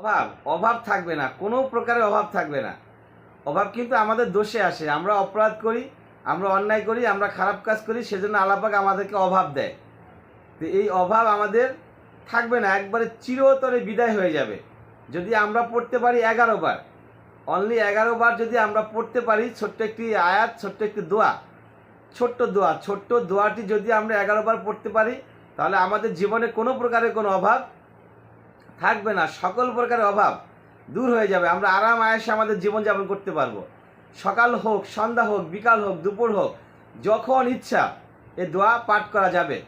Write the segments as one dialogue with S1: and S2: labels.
S1: অভাব অভাব থাকবে না, কোনো প্রকারের অভাব থাকবে না। অভাব কিন্তু আমাদের দোষে আসে, আমরা অপরাধ করি, আমরা অন্যায় করি, আমরা খারাপ কাজ করি, সেজন্য আলাপাক আমাদেরকে অভাব দেয়। তো এই অভাব আমাদের থাকবে না, একবারে চিরতরে বিদায় হয়ে যাবে। যদি আমরা পড়তে পারি এগারো বার অনলি এগারো বার যদি আমরা পড়তে পারি, ছোট্ট একটি আয়াত, ছোট্ট একটি দোয়া, ছোট্ট দোয়া, ছোট্ট দোয়াটি যদি আমরা এগারো বার পড়তে পারি, তাহলে আমাদের জীবনে কোনো প্রকারের কোনো অভাব থাকবে না, সকল প্রকারের অভাব দূর হয়ে যাবে। আমরা আরাম আয়েসে আমাদের জীবনযাপন করতে পারব। সকাল হোক, সন্ধ্যা হোক, বিকাল হোক, দুপুর হোক, যখন ইচ্ছা এ দোয়া পাঠ করা যাবে।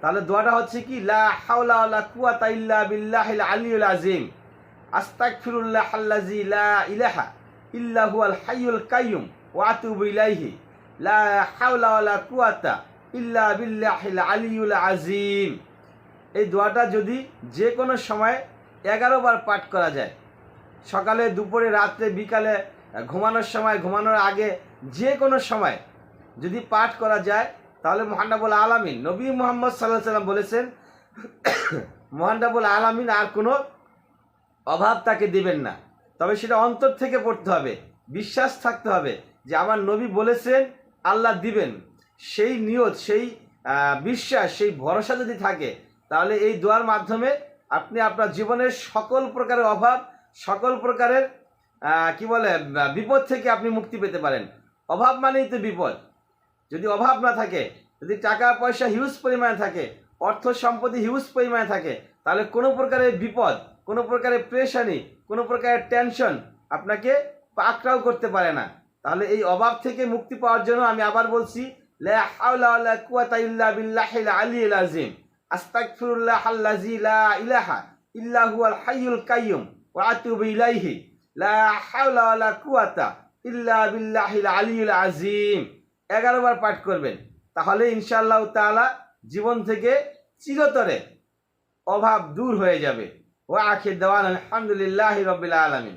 S1: তাহলে দোয়াটা হচ্ছে কি? লা হাওলা ওয়ালা কুওয়াতা ইল্লা বিল্লাহিল আলিয়ুল আযীম। আস্তাগফিরুল্লাহ আল্লাযী লা ইলাহা ইল্লা হুয়াল কাইয়ুম ওয়া আতুবু লা হাওলা কুওয়াতা ইল্লা বিল্লাহিল আলিয়ুল আযীম। এই দোয়াটা যদি যে কোনো সময় এগারো বার পাঠ করা যায়, সকালে, দুপুরে, রাত্রে, বিকালে, ঘুমানোর সময়, ঘুমানোর আগে যে কোনো সময় যদি পাঠ করা যায়, তাহলে মহান্ডাবুল আলামিন, নবী মোহাম্মদ সাল্লাহ সাল্লাম বলেছেন মহান্ডাবুল আলামিন আর কোনো অভাব তাকে দেবেন না। তবে সেটা অন্তর থেকে পড়তে হবে, বিশ্বাস থাকতে হবে যে আমার নবী বলেছেন, আল্লাহ দিবেন। সেই নিয়ত, সেই বিশ্বাস, সেই ভরসা যদি থাকে তাহলে এই দোয়ার মাধ্যমে আপনি আপনার জীবনের সকল প্রকারের অভাব, সকল প্রকারের কি বলে, বিপদ থেকে আপনি মুক্তি পেতে পারেন। অভাব মানেই তো বিপদ। যদি অভাব না থাকে, যদি টাকা পয়সা হিউজ পরিমাণে থাকে, অর্থ সম্পত্তি হিউজ পরিমাণে থাকে, তাহলে কোনো প্রকারের বিপদ, কোনো প্রকারের প্রেশানি কোনো প্রকারের টেনশন আপনাকে পাকড়াও করতে পারে না। তাহলে এই অভাব থেকে মুক্তি পাওয়ার জন্য আমি আবার বলছি, লা হাওলা ওয়ালা কুওয়াতা ইল্লা বিল্লাহিল আযীম। আস্তাগফিরুল্লাহ আল্লাযী লা ইলাহা লা এগারো বার পাঠ করবেন। তাহলে ইনশাআল্লাহ তাআলা জীবন থেকে চিরতরে অভাব দূর হয়ে যাবে। ওয়া আখির দাওয়ান আলহামদুলিল্লাহি রাব্বিল আলামিন।